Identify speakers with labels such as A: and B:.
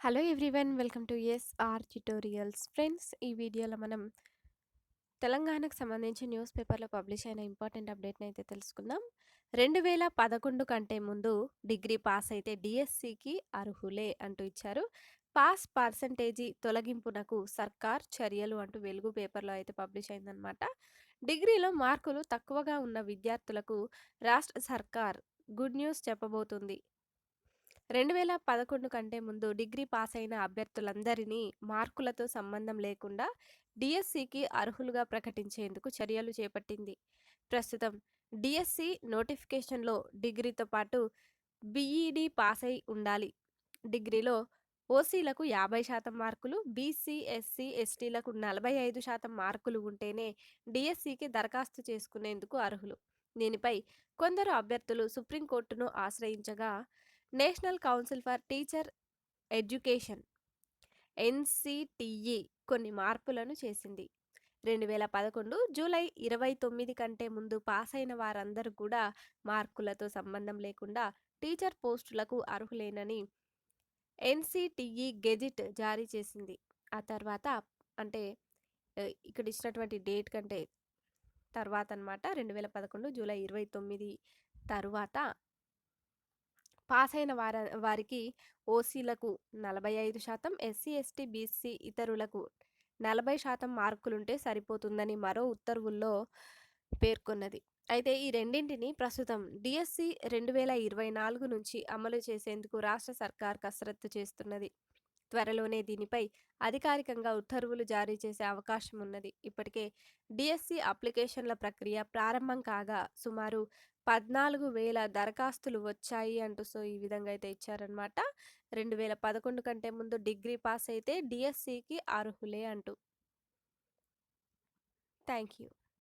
A: Hello everyone welcome to S R tutorials friends ఈ వీడియోలో మనం తెలంగాణకు సంబంధించి న్యూస్ పేపర్లో పబ్లిష్ అయిన ఇంపార్టెంట్ అప్డేట్ని అయితే తెలుసుకుందాం. రెండు వేల పదకొండు కంటే ముందు డిగ్రీ పాస్ అయితే డిఎస్సికి అర్హులే అంటూ ఇచ్చారు. పాస్ పర్సంటేజీ తొలగింపునకు సర్కార్ చర్యలు అంటూ వెలుగు పేపర్లో అయితే పబ్లిష్ అయిందనమాట డిగ్రీలో మార్కులు తక్కువగా ఉన్న విద్యార్థులకు రాష్ట్ర సర్కార్ గుడ్ న్యూస్ చెప్పబోతుంది. రెండు వేల పదకొండు కంటే ముందు డిగ్రీ పాస్ అయిన అభ్యర్థులందరినీ మార్కులతో సంబంధం లేకుండా డిఎస్సికి అర్హులుగా ప్రకటించేందుకు చర్యలు చేపట్టింది. ప్రస్తుతం డిఎస్సి నోటిఫికేషన్లో డిగ్రీతో పాటు బీఈడి పాస్ అయి ఉండాలి. డిగ్రీలో ఓసీలకు యాభై శాతం మార్కులు బీసీ ఎస్సీ ఎస్టీలకు నలభై ఐదు శాతం మార్కులు ఉంటేనే డిఎస్సికి దరఖాస్తు చేసుకునేందుకు అర్హులు. దీనిపై కొందరు అభ్యర్థులు సుప్రీంకోర్టును ఆశ్రయించగా National Council for Teacher Education NCTE కొన్ని మార్పులను చేసింది. రెండు వేల పదకొండు జూలై ఇరవై తొమ్మిది కంటే ముందు పాస్ అయిన వారందరూ కూడా మార్కులతో సంబంధం లేకుండా టీచర్ పోస్టులకు అర్హులేనని ఎన్సిటిఈ గెజిట్ జారీ చేసింది. ఆ తర్వాత అంటే ఇక్కడ ఇచ్చినటువంటి డేట్ కంటే తర్వాత అనమాట రెండు వేల పదకొండు జూలై ఇరవై తొమ్మిది తర్వాత పాస్ అయిన వార వారికి ఓసీలకు నలభై ఐదు శాతం ఎస్సీ ఎస్టీ బీసీ ఇతరులకు నలభై శాతం మార్కులుంటే సరిపోతుందని మరో ఉత్తర్వుల్లో పేర్కొన్నది. అయితే ఈ రెండింటిని ప్రస్తుతం డిఎస్సి రెండు వేల ఇరవై నాలుగు నుంచి అమలు చేసేందుకు రాష్ట్ర సర్కార్ కసరత్తు చేస్తున్నది. త్వరలోనే దీనిపై అధికారికంగా ఉత్తర్వులు జారీ చేసే అవకాశం ఉన్నది ఇప్పటికే డిఎస్సి అప్లికేషన్ల ప్రక్రియ ప్రారంభం కాగా సుమారు పద్నాలుగు వేల దరఖాస్తులు వచ్చాయి అంటూ సో ఈ విధంగా అయితే ఇచ్చారనమాట రెండు వేల పదకొండు కంటే ముందు డిగ్రీ పాస్ అయితే డిఎస్సికి అర్హులే అంటూ. Thank you